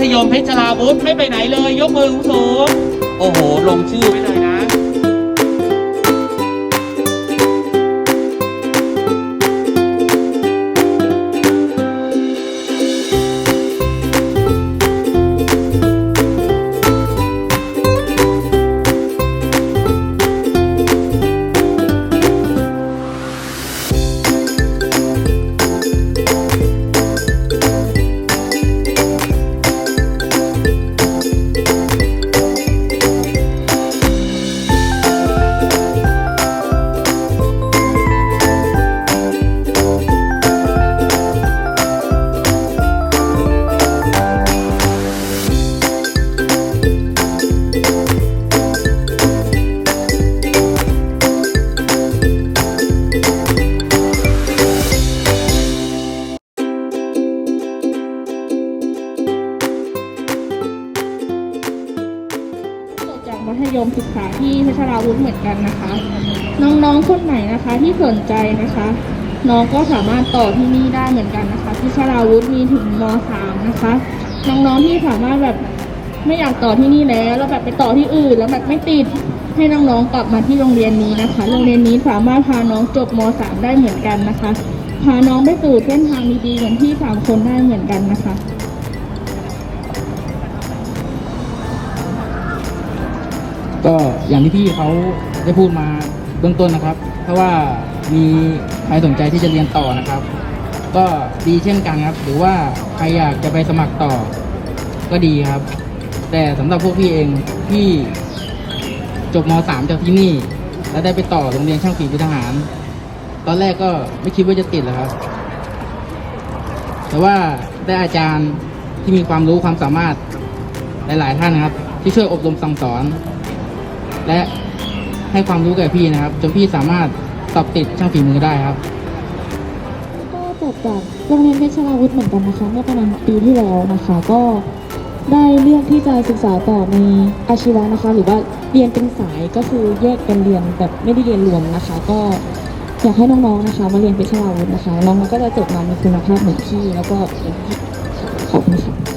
ธยมเพชรลาวุธไม่ไปไหนเลย ยกมือสูงโอ้โห ลงชื่อไว้เลยนะ มัธยมศึกษาที่เพชรราวุธเหมือนกันนะคะ น้องๆคนไหนนะคะที่สนใจนะคะ น้องก็สามารถต่อที่นี่ได้เหมือนกันนะคะเพชรราวุธมีถึงม .3 นะคะน้องๆที่สามารถแบบไม่อยากต่อที่นี่แล้วแล้วแบบไปต่อที่อื่น แล้วแบบไม่ติดให้น้องๆกลับมาที่โรงเรียนนี้นะคะ โรงเรียนนี้สามารถพาน้องจบม .3 ได้เหมือนกันนะคะ พาน้องไปสู่เส้นทางดีๆเหมือนที่สามคนได้เหมือนกันนะคะ อย่างที่พี่เขาได้พูดมาเบื้องต้นนะครับ ถ้าว่ามีใครสนใจที่จะเรียนต่อนะครับ ก็ดีเช่นกันครับ หรือว่าใครอยากจะไปสมัครต่อ ก็ดีครับ แต่สำหรับพวกพี่เองพี่จบม .3 จากที่นี่ แล้วได้ไปต่อโรงเรียนช่างฝีมือทหาร ตอนแรกก็ไม่คิดว่าจะติดหรอกครับ แต่ว่าได้อาจารย์ที่มีความรู้ความสามารถหลาย ๆ ท่านนะครับ ที่ช่วยอบรมสั่งสอน และให้ความรู้แก่พี่นะครับ จนพี่สามารถสอบติดช่างฝีมือได้ครับ ก็จบจากโรงเรียนเพชรราวุธเหมือนกันนะคะ เมื่อประมาณปีที่แล้วนะคะ ก็ได้เลือกที่จะศึกษาต่อในอาชีวะนะคะ หรือว่าเรียนเป็นสายก็คือแยกกันเรียนแบบไม่ได้เรียนรวมนะคะ ก็อยากให้น้องๆนะคะ มาเรียนเพชรราวุธนะคะน้องๆก็จะจบมามีคุณภาพเหมือนพี่แล้วก็ขอบคุณค่ะ